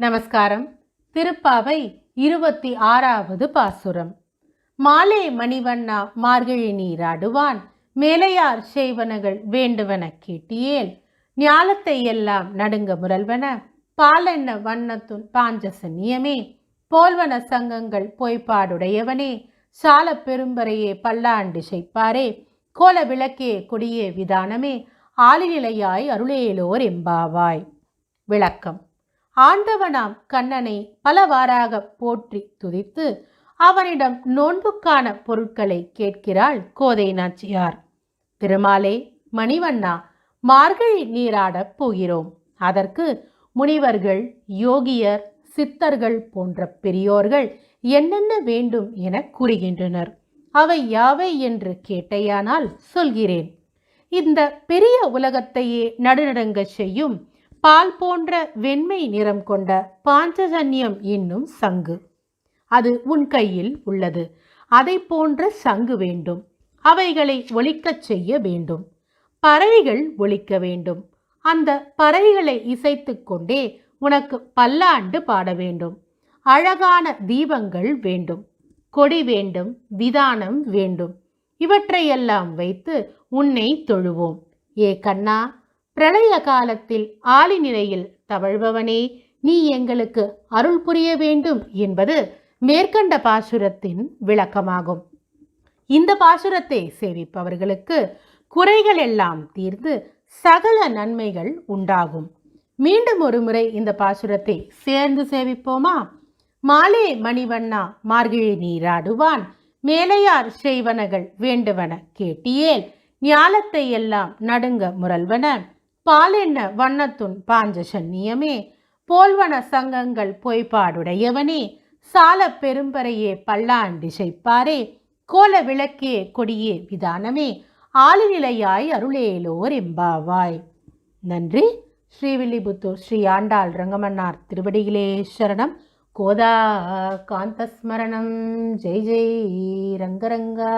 நமஸ்காரம். திருப்பாவை இருபத்தி ஆறாவது பாசுரம். மாலே மணிவண்ணா மார்கழி நீராடுவான். மேலையார் செய்வனகள் வேண்டுவன கேட்டியேல். ஞாலத்தை எல்லாம் நடுங்க முரல்வன. பாலென்ன வண்ணத்துன் பாஞ்சசன்னியமே போல்வன சங்கங்கள் பொய்ப்பாடுடையவனே. சால பெரும்பரையே பல்லாண்டு செய்ப்பாரே. கோல விளக்கே கொடியே விதானமே. ஆளிநிலையாய் அருளேலோர் எம்பாவாய். விளக்கம். ஆண்டவனாம் கண்ணனை பலவாறாக போற்றி துதித்து அவனிடம் நோன்புக்கான பொருட்களை கேட்கிறாள் கோதை நாச்சியார். திருமாலே மணிவண்ணா மார்கழி நீராடப் போகிறோம். அதற்கு முனிவர்கள் யோகியர் சித்தர்கள் போன்ற பெரியோர்கள் என்னென்ன வேண்டும் என கூறுகின்றனர். அவை யாவை என்று கேட்டையானால் சொல்கிறேன். இந்த பெரிய உலகத்தையே நடுநடுங்க செய்யும் பால் போன்ற வெண்மை நிறம் கொண்ட பாஞ்சஜன்யம் என்னும் சங்கு. அது உன் கையில் உள்ளது. அதை போன்ற சங்கு வேண்டும். அவைகளை ஒழிக்கச் செய்ய வேண்டும். பறவைகள் ஒழிக்க வேண்டும். அந்த பறவைகளை இசைத்து கொண்டே உனக்கு பல்லாண்டு பாட வேண்டும். அழகான தீபங்கள் வேண்டும். கொடி வேண்டும். விதானம் வேண்டும். இவற்றையெல்லாம் வைத்து உன்னை தொழுவோம். ஏ கண்ணா பிரளய காலத்தில் ஆளி நிலையில் தவழ்பவனே நீ எங்களுக்கு அருள் புரிய வேண்டும் என்பது மேற்கண்ட பாசுரத்தின் விளக்கமாகும். இந்த பாசுரத்தை சேவிப்பவர்களுக்கு குறைகள் எல்லாம் தீர்ந்து சகல நன்மைகள் உண்டாகும். மீண்டும் ஒரு முறை இந்த பாசுரத்தை சேர்ந்து சேவிப்போமா? மாலே மணிவண்ணா மார்கிழி நீராடுவான் மேலையார் செய்வனகள் வேண்டுவன கேட்டியேல் ஞாலத்தை எல்லாம் நடுங்க முரல்வன. பாலென்ன வண்ணத்துன் பாஞ்ச சன்னியமே போல்வன சங்கங்கள் பொய்ப்பாடுடையவனே சால பெரும்பறையே பல்லாண்டி செய்ப்பாரே கோல விளக்கே கொடியே விதானமே? ஆளுநிலையாய் அருளேலோர் எம்பாவாய். நன்றி. ஸ்ரீவில்லிபுத்தூர் ஸ்ரீ ஆண்டாள் ரங்கமன்னார் திருவடிகளே சரணம். கோதா காந்தஸ்மரணம் ஜெய் ஜெய். ரங்கரங்கா.